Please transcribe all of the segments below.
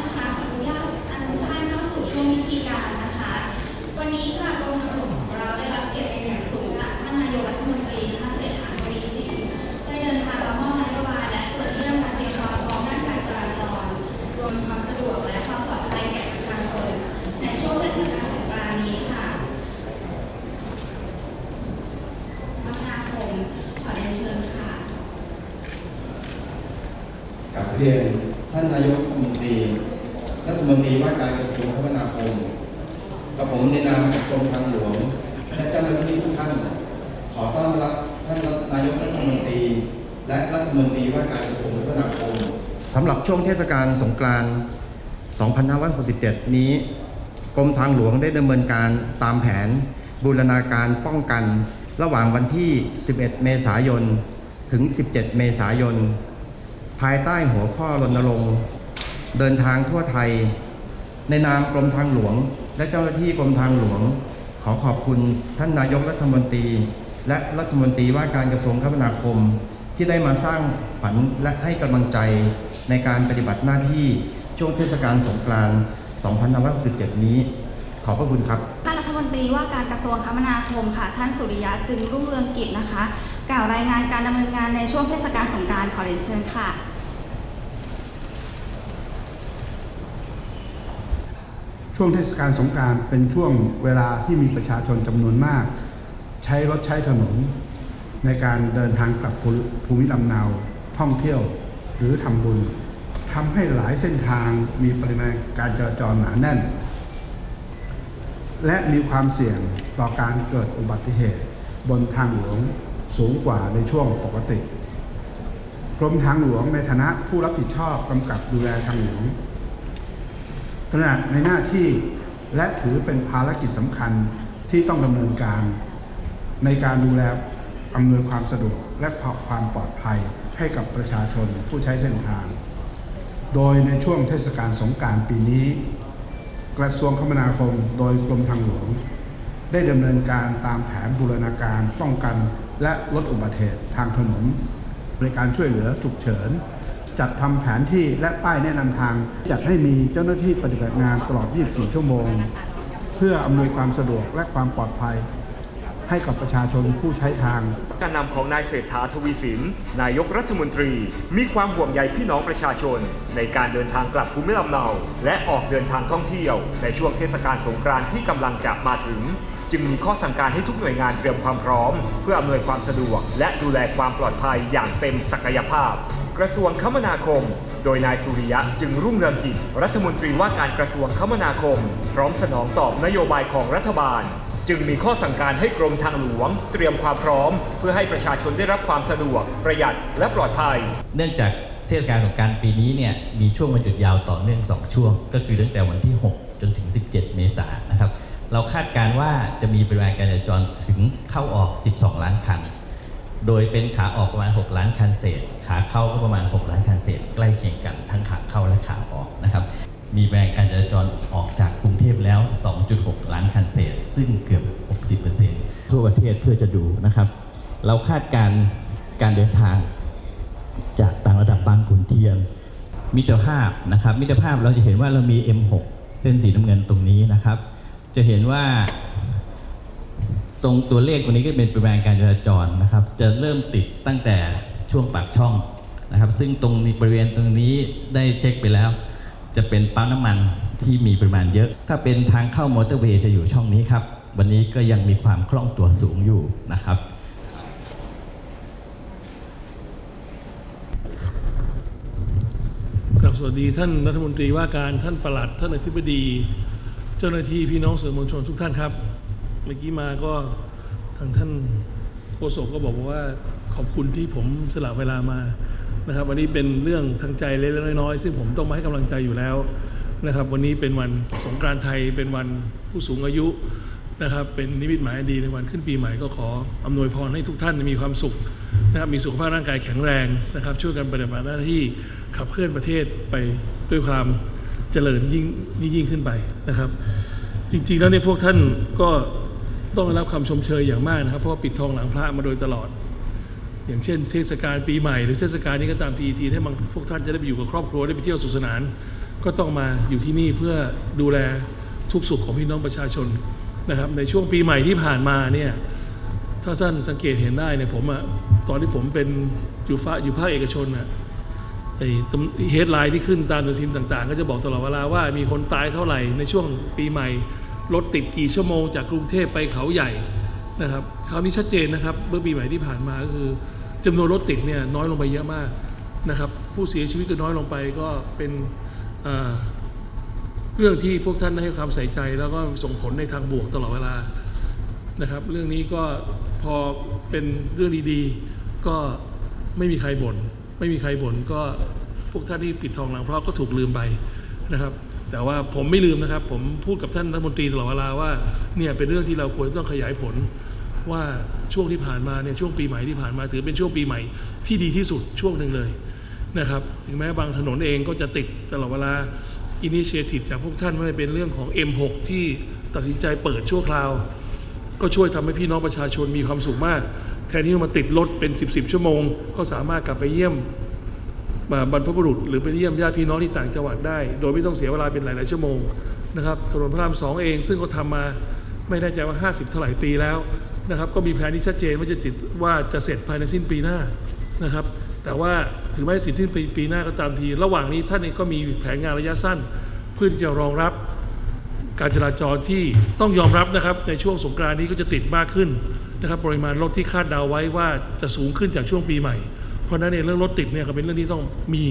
นะคะขออนุญาตอันท่านเข้าสู่ช่วงวิธีการนะคะ วันนี้ค่ะกรมทางหลวงของเราได้รับเกียรติเป็นอย่างสูงจากท่านนายกรัฐมนตรีท่านเศรษฐาทวีสินได้เดินทางมามอบนโยบายและตรวจเยี่ยมการเตรียมความพร้อมด้านการจราจร รวมความสะดวกและความปลอดภัยแก่ประชาชน ในช่วงเทศกาลสงกรานต์นี้ค่ะมกราคมขอเรียนเชิญค่ะ กับเรียนท่านนายกรัฐมนตรีรัฐมนตรีว่าการกระทรวงคมนาคมกับผมในนามกรมทางหลวงและเจ้าหน้าที่ทุกท่าน ขอต้อนรับท่านนายกรัฐมนตรี และรัฐมนตรีว่าการกระทรวงคมนาคมสำหรับช่วงเทศกาลสงกรานต์ 2567 นี้ กรมทางหลวงได้ดำเนินการตามแผน บูรณาการป้องกัน ระหว่างวันที่ 11 เมษายน ถึง 17 เมษายน ภายใต้หัวข้อรณรงค์เดินทางทั่วไทย ในนามกรมทางหลวง และเจ้าหน้าที่กรมทางหลวง ขอขอบคุณท่านนายกรัฐมนตรี และรัฐมนตรีว่าการกระทรวงคมนาคม ที่ได้มาสร้างฝันและให้กำลังใจในการปฏิบัติหน้าที่ช่วงเทศกาลสงกรานต์2567 นี้ ขอบพระคุณครับท่า มนตรีว่าการกระทรวงคมนาคมค่ะ ท่านสุริยะจึงรุ่งเรืองกิจนะคะ กล่าวรายงานการดำเนินงานในช่วงเทศกาลสงกานต์ขอเรียนเชิญค่ะ ช่วงเทศกาลสงการเป็นช่วงเวลาที่มีประชาชนจำนวนมาก ใช้รถใช้ถนน ในการเดินทางกลับภูภูมิลำเนาท่องเที่ยวหรือทำบุญทำให้หลายเส้นทางมีปริมาณการจราจรหนาแน่น และมีความเสี่ยงต่อการเกิดอุบัติเหตุ บนทางหลวงสูงกว่าในช่วงปกติกรมทางหลวงในฐานะผู้รับผิดชอบกำกับดูแลทางหลวงตระหนักในหน้าที่และถือเป็นภารกิจสำคัญที่ต้องดำเนินการ ในการดูแลอำนวยความสะดวกและความปลอดภัยให้กับประชาชนผู้ใช้เส้นทาง โดยในช่วงเทศกาลสงกรารปีนี้ กระทรวงคมนาคมโดยกรมทางหลวง ได้ดำเนินการตามแผนบูรณาการป้องกันและลดอุบัติเหตุทางถนนบริการช่วยเหลือฉุกเฉิน จัดทำแผนที่และป้ายแนะนำทาง จัดให้มีเจ้าหน้าที่ปฏิบัติงานตลอด 24 ชั่วโมง เพื่ออำนวยความสะดวกและความปลอดภัย ให้กับประชาชนผู้ใช้ทาง การนำของนายเศรษฐาทวีสิน นายกรัฐมนตรี มีความห่วงใยพี่น้องประชาชน ในการเดินทางกลับภูมิลำเนา และออกเดินทางท่องเที่ยว ในช่วงเทศกาลสงกรานต์ที่กำลังจะมาถึง จึงมีข้อสั่งการให้ทุกหน่วยงานเตรียมความพร้อม เพื่ออำนวยความสะดวก และดูแลความปลอดภัยอย่างเต็มศักยภาพ กระทรวงคมนาคมโดยนายสุริยะจึงรุ่งเรืองกิจ รัฐมนตรีว่าการกระทรวงคมนาคม พร้อมสนองตอบนโยบายของรัฐบาล จึงมีข้อสั่งการให้กรมทางหลวง เตรียมความพร้อม เพื่อให้ประชาชนได้รับความสะดวก ประหยัดและปลอดภัย เนื่องจากเทศกาลสงการปีนี้เนี่ยมีช่วงวันหยุดยาวต่อเนื่อง 2 ช่วง ก็คือตั้งแต่วันที่ 6 จนถึง 17 เมษายนนะครับ เราคาดการณ์ว่าจะมีปริมาณการจราจรถึงเข้าออก 12 ล้านคัน โดยเป็นขาออกประมาณ 6 ล้านคันเศษ ขาเข้าก็ประมาณ 6 ล้านคันเศษ ใกล้เคียงกันทั้งขาเข้าและขาออกนะครับ มีปริมาณการจราจรออกจาก พแล้ว 2.6 ล้านคันเศษ ซึ่งเกือบ 60%ทั่วประเทศเพื่อจะดูนะครับ เราคาดการการเดินทางจากต่างระดับบางขุนเทียน มิตรภาพนะครับ มิตรภาพเราจะเห็นว่าเรามี M6 เส้นสีน้ำเงินตรงนี้นะครับ จะเห็นว่า ตรงตัวเลขตรงนี้ก็เป็นปริมาณการจราจรนะครับ จะเริ่มติดตั้งแต่ช่วงปากช่องนะครับ ซึ่งตรงบริเวณตรงนี้ได้เช็คไปแล้ว จะเป็นปั๊มน้ำมัน ที่มีปริมาณเยอะ ถ้าเป็นทางเข้ามอเตอร์เวย์จะอยู่ช่องนี้ครับ วันนี้ก็ยังมีความคล่องตัวสูงอยู่นะครับกระสวัสดีท่านรัฐมนตรีว่าการท่านประหลัด ท่านอธิบดี เจ้าหน้าที่พี่น้องสื่อมวลชนทุกท่านครับ เมื่อกี้มาก็ทางท่านโฆษกก็บอกว่าขอบคุณที่ผมสละเวลามานะครับวันนี้เป็นเรื่องทางใจเล็กๆน้อยๆซึ่งผมต้องมาให้กำลังใจอยู่แล้ว นะครับ วันนี้เป็นวันสงกรานต์ไทยเป็นวันผู้สูงอายุนะครับ เป็นนิมิตหมายดีในวันขึ้นปีใหม่ก็ขออำนวยพรให้ทุกท่านมีความสุขนะครับมีสุขภาพร่างกายแข็งแรงนะครับ ช่วยกันปฏิบัติหน้าที่ขับเคลื่อนประเทศไปด้วยความเจริญยิ่งยิ่งขึ้นไปนะครับ จริงๆแล้วเนี่ยพวกท่านก็ต้องรับคำชมเชยอย่างมากนะครับ เพราะว่าปิดทองหลังพระมาโดยตลอด อย่างเช่น เทศกาลปีใหม่หรือเทศกาลนี้ก็ตามทีทีให้บางพวกท่านจะได้ไปอยู่กับครอบครัวได้ไปเที่ยวสุขสนาน ก็ต้องมาอยู่ที่นี่เพื่อดูแลทุกสุขของพี่น้องประชาชนนะครับ ในช่วงปีใหม่ที่ผ่านมาเนี่ยถ้าท่านสังเกตเห็นได้เนี่ยผมอะตอนที่ผมเป็นอยู่ฟ้าอยู่ภาคเอกชนอะไอ้เฮดไลน์ที่ขึ้นตามหนังสือต่างๆ ก็จะบอกตลอดเวลาว่ามีคนตายเท่าไหร่ในช่วงปีใหม่รถติดกี่ชั่วโมงจากกรุงเทพไปเขาใหญ่นะครับคราวนี้ชัดเจนนะครับเมื่อปีใหม่ที่ผ่านมาก็คือจำนวนรถติดเนี่ยน้อยลงไปเยอะมากนะครับผู้เสียชีวิตก็น้อยลงไปก็เป็น เรื่องที่พวกท่านให้ความใส่ใจแล้วก็ส่งผลในทางบวกตลอดเวลานะครับ เรื่องนี้ก็พอเป็นเรื่องดีๆ ก็ไม่มีใครบ่นไม่มีใครบ่นก็พวกท่านที่ปิดทองหลังเพราะก็ถูกลืมไปนะครับ แต่ว่าผมไม่ลืมนะครับ ผมพูดกับท่านรัฐมนตรีตลอดเวลาว่าเนี่ยเป็นเรื่องที่เราควรต้องขยายผลว่าช่วงที่ผ่านมาเนี่ยช่วงปีใหม่ที่ผ่านมาถือเป็นช่วงปีใหม่ที่ดีที่สุดช่วงหนึ่งเลย นะครับ ถึงแม้บางถนนเองก็จะติดตลอดเวลาอินิเชทีฟจากพวกท่านไม่ว่าจะเป็นเรื่องของ M6 ที่ตัดสินใจเปิดชั่วคราว ก็ช่วยทำให้พี่น้องประชาชนมีความสุขมาก แทนที่จะมาติดรถเป็น 10บสชั่วโมง ก็สามารถกลับไปเยี่ยมมาบรรพบุรุษ หรือไปเยี่ยมญาติพี่น้องที่ต่างจังหวัดได้ โดยไม่ต้องเสียเวลาเป็นหลาย ๆ ชั่วโมงนะครับถนนพระรามสองเอง ซึ่งก็ทำมาไม่แน่ใจว่า 50 เท่าไหร่ปีแล้วนะครับก็มีแผนที่ชัดเจนว่าจะติดว่าจะเสร็จภายในสิ้นปีหน้า นะครับ แต่ว่าถึงแม้สร็จสิ้นปีปีหน้าก็ตามที ระหว่างนี้ท่านเองก็มีแผนงานระยะสั้น เพื่อที่จะรองรับการจราจรที่ต้องยอมรับนะครับในช่วงสงกรานต์นี้ก็จะติดมากขึ้นนะครับปริมาณรถที่คาดเดาไว้ว่าจะสูงขึ้นจากช่วงปีใหม่ เพราะฉะนั้นเองเรื่องรถติดเนี่ยก็เป็นเรื่องที่ต้องมี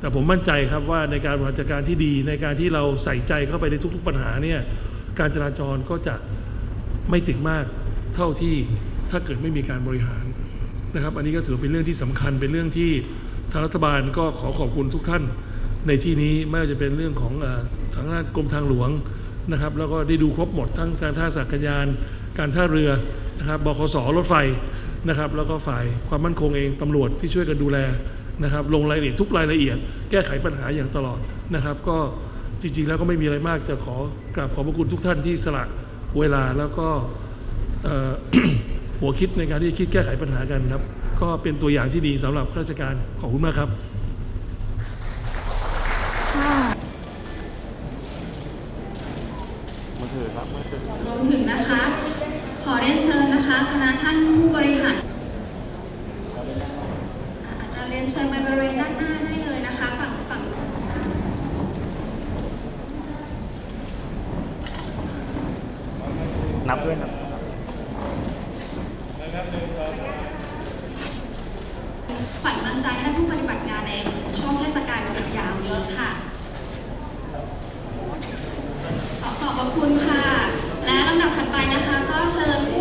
แต่ผมมั่นใจครับว่าในการบริหารจัดการที่ดีในการที่เราใส่ใจเข้าไปในทุก ๆ ปัญหาเนี่ยการจราจรก็จะไม่ติดมากเท่าที่ถ้าเกิดไม่มีการบริหาร นะครับ อันนี้ก็ถือเป็นเรื่องที่สำคัญเป็นเรื่องที่ทางรัฐบาลก็ขอขอบคุณทุกท่านในที่นี้ไม่ว่าจะเป็นเรื่องของทางด้านกรมทางหลวงนะครับ แล้วก็ได้ดูครบหมดทั้งการท่าอากาศยาน การท่าเรือนะครับบขสรถไฟนะครับ แล้วก็ฝ่ายความมั่นคงเองตำรวจที่ช่วยกันดูแลนะครับลงรายละเอียดทุกรายละเอียด แก้ไขปัญหาอย่างตลอดนะครับ ก็จริงๆแล้วก็ไม่มีอะไรมากจะขอกราบขอบพระคุณทุกท่านที่สละเวลาแล้วก็ หัวคิดในการที่จะคิดแก้ไขปัญหากันครับ ก็เป็นตัวอย่างที่ดีสำหรับข้าราชการขอบคุณมากครับรวมถึงนะคะ ขอเรียนเชิญนะคะ คณะท่านผู้บริหารอาจจะเรียนเชิญมาบริเวณด้านหน้าได้เลยนะคะฝั่งฝั่งนับด้วยครั ขวัญกำลังใจให้ผู้ปฏิบัติงานในช่วงเทศกาลหยุดยาวนี้ค่ะ ขอขอบพระคุณค่ะ และลำดับถัดไปนะคะ ก็เชิญผู้